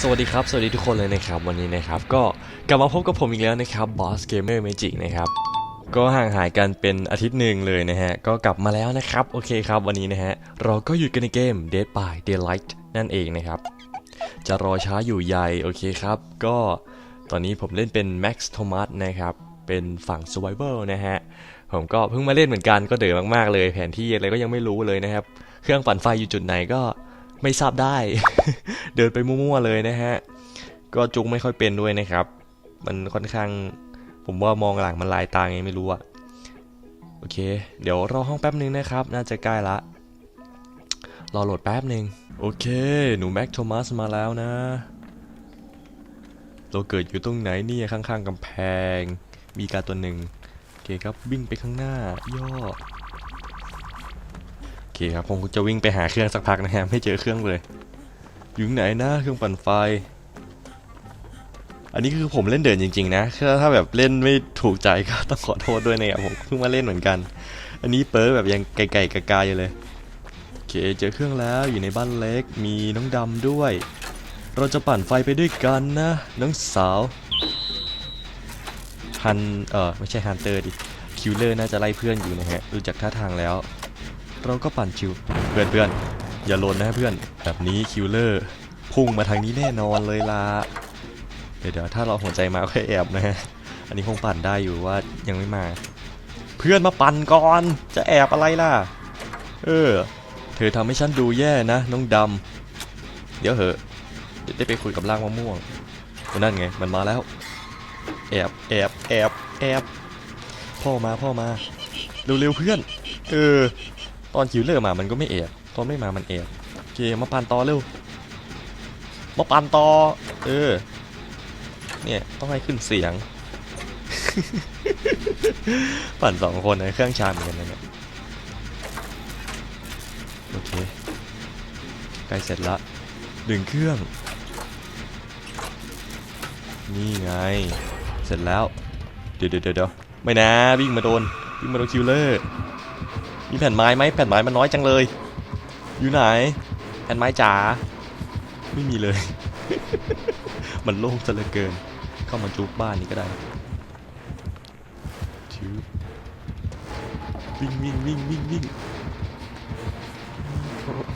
สวัสดีครับ สวัสดีทุกคนเลยนะครับ วันนี้นะครับ ก็กลับมาพบกับผมอีกแล้วนะครับ Boss Gamer Magic นะครับ ก็ห่างหายกันเป็นอาทิตย์หนึ่งเลยนะฮะ ก็กลับมาแล้วนะครับ โอเคครับ วันนี้นะฮะ เราก็อยู่กันในเกม Dead by Daylight นั่นเองนะครับ จะรอช้าอยู่ใหญ่ โอเคครับ ก็ตอนนี้ผมเล่นเป็น Max Thomas นะครับ เป็นฝั่ง Survival นะฮะ ผมก็เพิ่งมาเล่นเหมือนกัน ก็เดือมากๆเลย แผนที่อะไรก็ยังไม่รู้เลยนะครับ เครื่องปั่นไฟอยู่จุดไหนก็ ไม่ทราบได้ เดินไปมั่วๆเลยนะฮะ ก็จุกไม่ค่อยเป็นด้วยนะครับ มันค่อนข้าง ผมว่ามองหลังมันลายตาไงไม่รู้อะโอเค เดี๋ยวรอห้องแป๊บนึงนะครับ น่าจะใกล้ละ รอโหลดแป๊บนึง โอเค หนูแม็กโทมัสมาแล้วนะ เราเกิดอยู่ตรงไหนเนี่ยข้างๆกำแพง มีการตัวหนึ่งโอเคครับวิ่งไปข้างหน้าย่อ เคครับผมจะวิ่งไปหาเครื่องสักพักนะฮะไม่เจอเครื่องเลยอยู่ไหนนะเครื่องปั่นไฟ อันนี้คือผมเล่นเดินจริง ๆ นะถ้าแบบเล่นไม่ถูกใจก็ต้องขอโทษด้วยนะครับผมเพิ่งมาเล่นเหมือนกัน อันนี้เปิร์แบบยังไก่ๆกากาอยู่เลยโอเคเจอเครื่องแล้วอยู่ในบ้านเล็กมีน้องดำด้วย เราจะปั่นไฟไปด้วยกันนะน้องสาวฮันเออไม่ใช่ฮันเตอร์ดิคิวเลอร์น่าจะไล่เพื่อนอยู่นะฮะดูจากท่าทางแล้ว เราก็ปั่นชิวเพื่อนเพื่อนอย่าลนนะเพื่อน แบบนี้คิวเลอร์พุ่งมาทางนี้แน่นอนเลยล่ะเดี๋ยวเดี๋ยวถ้าเราหัวใจมาค่แอบนะฮะอันนี้คงปั่นได้อยู่ว่ายังไม่มา เพื่อนมาปั่นก่อน จะแอบอะไรล่ะ เออ เธอทำให้ฉันดูแย่นะ น้องดำเดี๋ยวเหอะเดี๋ยวได้ไปคุยกับร่างมะม่วงนั่นไงมันมาแล้ว แอบแอบแอบแอบพ่อมาพ่อมาเร็วๆเพื่อน เออ ตอนคิวเลอร์มามันก็ไม่แอบตอนไม่มามันแอบโอเคมาปั่นต่อเร็วมาปั่นต่อเออเนี่ยต้องให้ขึ้นเสียง ปั่นสองคนในเครื่องชาเหมือนกันนะเนี่ยโอเคใกล้เสร็จละดึงเครื่อง นี่ไง เสร็จแล้ว เดี๋ยวเดี๋ยวเดี๋ยวไม่นะวิ่งมาโดนวิ่งมาโดนคิวเลอร์ มีแผ่นไม้ไหมแผ่นไม้มันน้อยจังเลย อยู่ไหน แผ่นไม้จ๋าไม่มีเลย มันโล่งซะเหลือเกิน เข้ามาจุกบ้านนี้ก็ได้ชิววิ่งวิ่งวิ่งวิ่งวิ่ง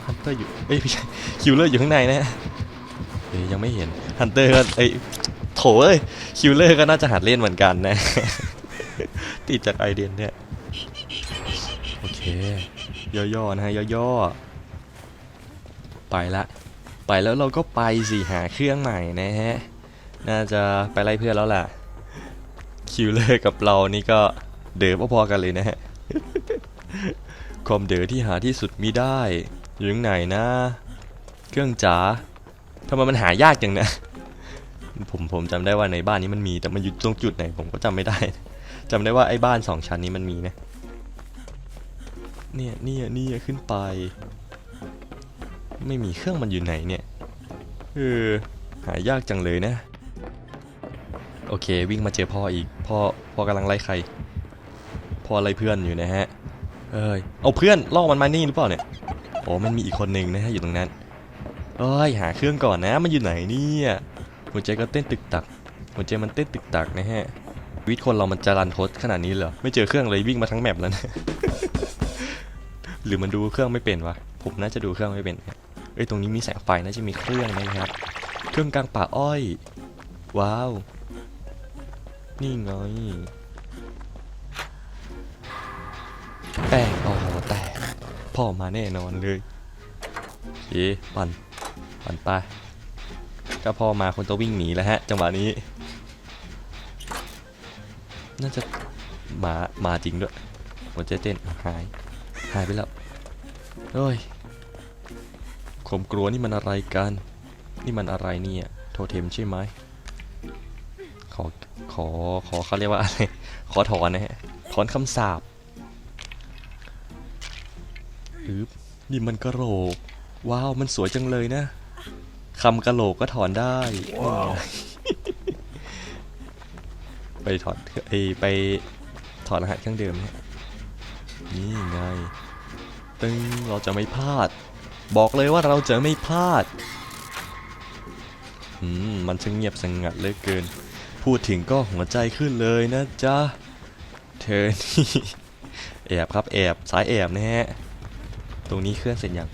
ฮันเตอร์อยู่เอ้ยไม่ใช่คิวเลอร์อยู่ข้างในนะเอ้ยยังไม่เห็นฮันเตอร์ก็เอ้ยโถเอ้ยคิวเลอร์ก็น่าจะหัดเล่นเหมือนกันนะ ติดจากไอเดียนเนี่ย ย่อๆนะฮะย่อๆไปละไปแล้วเราก็ไปสิหาเครื่องใหม่นะฮะน่าจะไปไล่เพื่อนแล้วล่ะคิวเลอร์กับเรานี่ก็เด๋อพอๆกันเลยนะฮะความเด๋อที่หาที่สุดมีได้อยู่ไหนนะ เครื่องจ๋าทำไมมันหายากจังนะผมผมจำได้ว่าในบ้านนี้มันมีแต่มันอยู่ตรงจุดไหนผมก็จำไม่ได้จำได้ว่าไอ้บ้านสองชั้นนี้มันมีนะ เนี่ยเนี่ยเนี่ยขึ้นไป ไม่มีเครื่องมันอยู่ไหนเนี่ยเออหายากจังเลยนะ โอเควิ่งมาเจอพ่ออีก พ่อพ่อกำลังไล่ใคร พ่อไล่เพื่อนอยู่นะฮะเอ้ยเอาเพื่อนล่อมันมานี่หรือเปล่าเนี่ยโอ้มันมีอีกคนหนึ่งนะฮะอยู่ตรงนั้นเอ้ยหาเครื่องก่อนนะมันอยู่ไหนเนี่ยหัวใจก็เต้นตึกตักหัวใจมันเต้นตึกตักนะฮะชีวิตคนเรามันจะรันทดขนาดนี้เหรอไม่เจอเครื่องเลยวิ่งมาทั้งแมปแล้วนะ หรือมันดูเครื่องไม่เป็นวะผมน่าจะดูเครื่องไม่เป็นเอ้ยตรงนี้มีแสงไฟน่าจะมีเครื่องนะครับ เครื่องกลางป่าอ้อย ว้าว นี่ไงแป้งอ๋อแตกพ่อมาแน่นอนเลยเอ๊ะปั่นปั่นไปถ้าพ่อมาคนต้องวิ่งหนีแล้วฮะ จังหวะนี้ น่าจะหมามาจริงด้วยหัวใจเต้นหาย หายไปแล้วเฮ้ยข่มกลัวนี่มันอะไรกัน นี่มันอะไรเนี่ย โทเทมใช่ไหมขอ ขอ ขอเขาเรียกว่าอะไร ขอถอนนะฮะ ถอนคำสาปอึบนี่มันกระโหลก ว้าว มันสวยจังเลยนะคำกระโหลกก็ถอนได้นี่ไงไปถอดเอยไปถอดรหัสเครื่องเดิมนะฮะ นี่ไง ตึงเราจะไม่พลาด บอกเลยว่าเราจะไม่พลาด อืม มันช่างเงียบสงัดเหลือเกิน พูดถึงก็หัวใจขึ้นเลยนะจ๊ะ เธอนี่แอบครับแอบสายแอบนะฮะ ตรงนี้เคลื่อนเสร็จยัง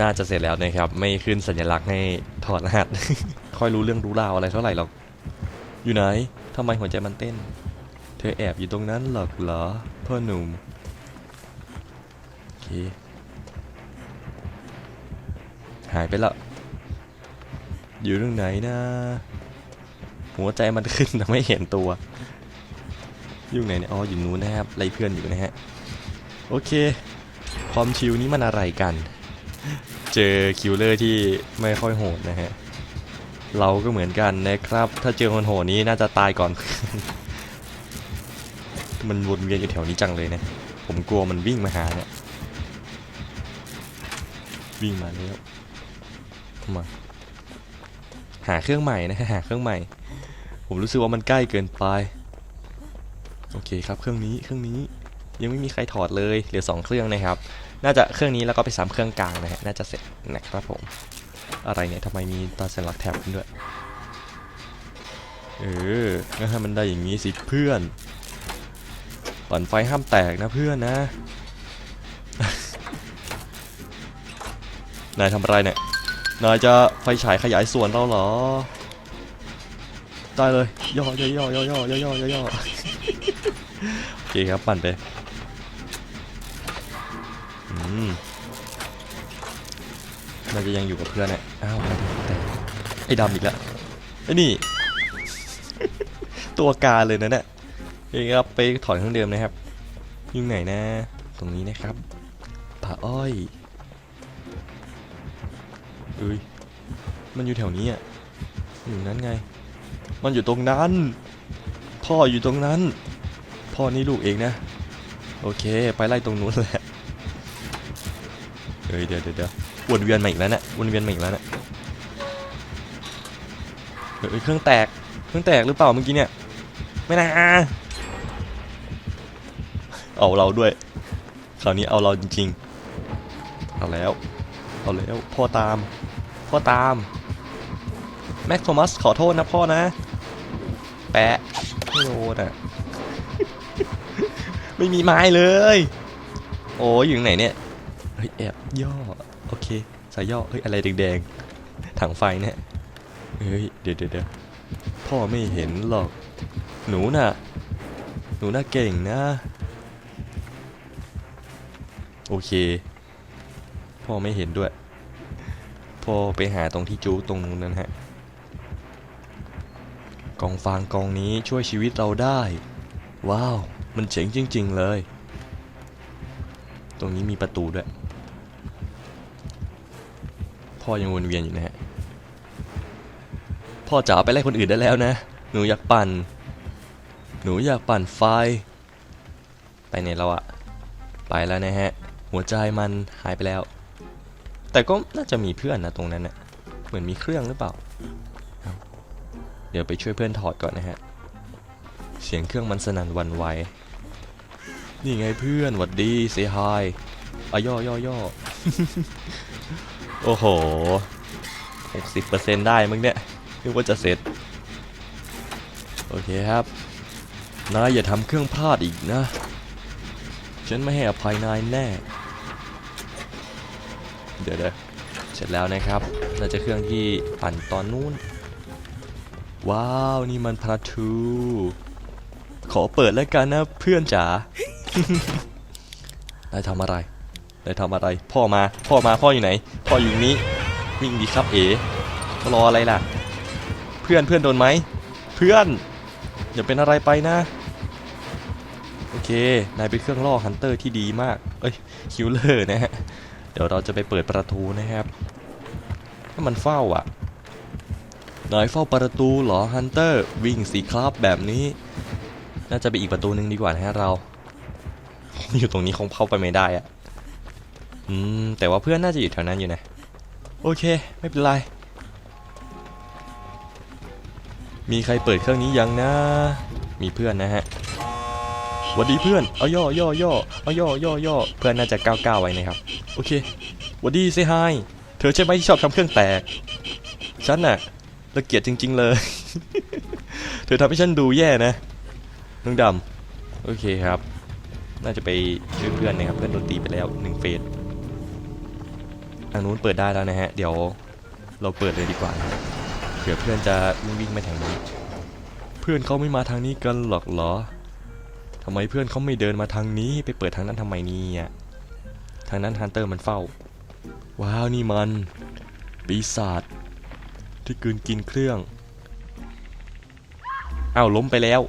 น่าจะเสร็จแล้วนะครับ ไม่ขึ้นสัญลักษณ์ให้ถอดรหัส ค่อยรู้เรื่องรู้ราวอะไรเท่าไหร่หรอก อยู่ไหนทำไมหัวใจมันเต้น ธอแอบอยู่ตรงนั้นหรอกเหรอพ่อหนุ่มโอเคหายไปและ อยู่ตรงไหนนะ หัวใจมันขึ้นแต่ไม่เห็นตัว อยู่ไหนเนี่ยอ๋ออยู่นู้นนะครับไล่เพื่อนอยู่นะฮะ โอเค ความชิวนี้มันอะไรกัน เจอคิวเลอร์ที่ไม่ค่อยโหดนะฮะ เราก็เหมือนกันนะครับ ถ้าเจอคนโหดนี้น่าจะตายก่อน มันวนเวียนอยู่แถวนี้จังเลยนะ ผมกลัวมันวิ่งมาหาเนี่ย วิ่งมาแล้วมาหาเครื่องใหม่นะหาเครื่องใหม่ ผมรู้สึกว่ามันใกล้เกินไปโอเคครับเครื่องนี้เครื่องนี้ยังไม่มีใครถอดเลยเหลือสองเครื่องนะครับ น่าจะเครื่องนี้แล้วก็ไปซ้ำเครื่องกลางนะฮะน่าจะเสร็จนะครับผม อะไรเนี่ยทำไมมีตาสัญลักษณ์แถบขึ้นด้วยเอองั้นให้มันได้อย่างนี้สิเพื่อน ปั่นไฟห้ามแตกนะเพื่อนนะ นายทำอะไรเนี่ย นายจะไฟฉายขยายส่วนเราเหรอ ได้เลย ย่อย่อย่อย่อย่อย่อย่อย่อย่อโอเคครับปั่นไปอืมน่าจะยังอยู่กับเพื่อนเนี่ยอ้าวไม่ได้แต่ไอ้ดำอีกแล้วไอ้นี่ ตัวการเลยนะเนี่ย โอเครับไปถอนเครื่องเดิมนะครับอยุ่งไหนนะ ตรงนี้นะครับผาอ้อยเอ้ยมันอยู่แถวนี้อะอยู่นั้นไง มันอยู่ตรงนั้น พ่ออยู่ตรงนั้น พ่อนี่ลูกเองนะ โอเค ไปไล่ตรงนู้นแหละเฮ้ยเดี๋ยวเดี๋ยวเดี๋ยววนเวียนมาอีกแล้วเนะี่ยวนเวียนมาอีกแล้วเนะี่ยเฮ้ยเครื่องแตก เครื่องแตกหรือเปล่าเมื่อกี้เนี่ย ไม่นะ เอาเราด้วย คราวนี้เอาเราจริงๆ เอาแล้ว เอาแล้ว พ่อตาม พ่อตาม แม็กโทมัสขอโทษนะพ่อนะ แปะไม่โดนอะ ไม่มีไม้เลย โอ้ยอยู่ไหนเนี่ย เฮ้ยแอบย่อ โอเค สายย่อ เฮ้ยอะไรแดงๆ ถังไฟเนี่ย เฮ้ย เดี๋ยวเดี๋ยวเดี๋ยวพ่อไม่เห็นหรอก หนูน่ะ หนูน่าเก่งนะ โอเค พ่อไม่เห็นด้วย พ่อไปหาตรงที่จูตรงนู้นนั่นฮะ กองฟางกองนี้ช่วยชีวิตเราได้ ว้าว มันเจ๋งจริง ๆ เลย ตรงนี้มีประตูด้วย พ่อยังวนเวียนอยู่นะฮะ พ่อจ๋าไปไล่คนอื่นได้แล้วนะ หนูอยากปั่น หนูอยากปั่นไฟ ไปไหนแล้วอะไปแล้วนะฮะ หัวใจมันหายไปแล้ว แต่ก็น่าจะมีเพื่อนนะตรงนั้นน่ะเหมือนมีเครื่องหรือเปล่า เดี๋ยวไปช่วยเพื่อนถอดก่อนนะฮะ เสียงเครื่องมันสนั่นวันไหวนี่ไงเพื่อนหวัดดีเซฮายอะย่อย่อย่อโอ้โห60%ได้มึงเนี่ยนึกว่าจะเสร็จ โอเคครับนายอย่าทำเครื่องพลาดอีกนะ ฉันไม่ให้อภัยนายแน่ เดี๋ยวเดี๋ยวเสร็จแล้วนะครับ น่าจะเครื่องที่ปั่นตอนนู้น ว้าว นี่มันพาทูขอเปิดแล้วกันนะเพื่อนจ๋านายทำอะไรนายทำอะไร พ่อมา พ่อมา พ่ออยู่ไหน พ่ออยู่นี้ วิ่งดีครับเอ๋รออะไรล่ะ เพื่อนเพื่อนโดนไหม เพื่อนอย่าเป็นอะไรไปนะ โอเค นายเป็นเครื่องล่อฮันเตอร์ที่ดีมาก เอ้ย คิวเลอร์นะฮะ เดี๋ยวเราจะไปเปิดประตูนะครับถ้ามันเฝ้าอะนายเฝ้าประตูเหรอฮันเตอร์วิ่งสีครับแบบนี้ น่าจะไปอีกประตูหนึ่งดีกว่านะฮะเรา อยู่ตรงนี้คงเข้าไปไม่ได้อะอืมแต่ว่าเพื่อนน่าจะอยู่แถวนั้นอยู่นะโอเค ไม่เป็นไร มีใครเปิดเครื่องนี้ยังนะ มีเพื่อนนะฮะ วัดดีเพื่อน เอาย่อย่อย่อเอาย่อย่อย่อเพื่อนน่าจะก้าวก้าวไว้นะครับ โอเควัดดีเซฮายเธอใช่ไหมที่ชอบทำเครื่องแตก ฉันน่ะระเกียจจริง ๆ เลย เธอทำให้ฉันดูแย่นะน้องดำโอเคครับ น่าจะไปช่วยเพื่อนนะครับ เพื่อนโดนตีไปแล้วหนึ่งเฟสทางนู้นเปิดได้แล้วนะฮะ เดี๋ยวเราเปิดเลยดีกว่าเผื่อเพื่อนจะวิ่งวิ่งมาทางนี้ เพื่อนเขาไม่มาทางนี้กันหรอกเหรอ ทำไมเพื่อนเขาไม่เดินมาทางนี้ไปเปิดทางนั้นทำไมนี่ยทางนั้นฮันเตอร์มันเฝ้า ว้าวนี่มัน ปีศาจที่กืนกินเครื่องอ้าวล้มไปแล้ว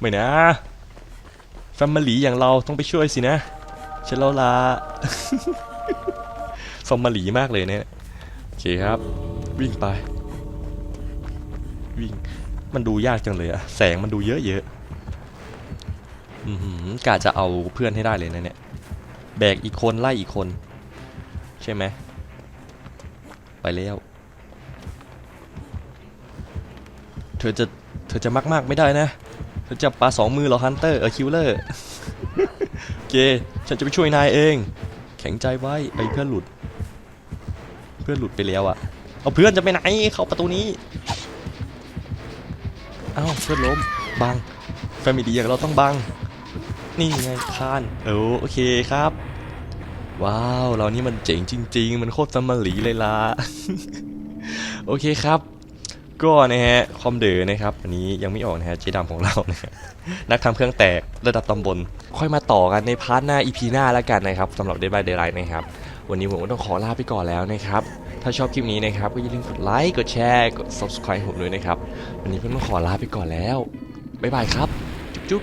ไม่นะแฟมิลีอย่างเราต้องไปช่วยสินะฉันแล้วลาฟอมมาหลีมากเลยเนี่ยโอเคครับ วิ่งไป วิ่งมันดูยากจังเลยอะแสงมันดูเยอะเยอะ กะจะเอาเพื่อนให้ได้เลยนะเนี่ย แบกอีกคนไล่อีกคน ใช่ไหม ไปแล้ว เธอจะ เธอจะมากๆไม่ได้นะ เธอจะปาสองมือเหรอฮันเตอร์เออคิวเลอร์โอเค ฉันจะไปช่วยนายเอง แข็งใจไว้ไอ้เพื่อนหลุด เพื่อนหลุดไปแล้วอะเอาเพื่อนจะไปไหน เข้าประตูนี้ เอ้าเพื่อนล้มบังแฟมิลี่อย่างเราต้องบัง นี่ไงคานเออโอเคครับ ว้าวเรานี่มันเจ๋งจริง ๆ มันโคตรสมลีเลยล่ะ โอเคครับ ก็นะฮะคอมเดอร์นะครับอันนี้ยังไม่ออกนะฮะเจดำของเรานะนักทำเครื่องแตกระดับตำบล ค่อยมาต่อกันในพาร์ทหน้า EP หน้าแล้วกันนะครับสำหรับ Day by Daylight นะครับ วันนี้ผมก็ต้องขอลาไปก่อนแล้วนะครับถ้าชอบคลิปนี้นะครับก็อย่าลืมกดไลค์กดแชร์กด subscribe ผมด้วยนะครับ วันนี้เพื่อนต้องขอลาไปก่อนแล้วบ๊ายบายครับ จุ๊บ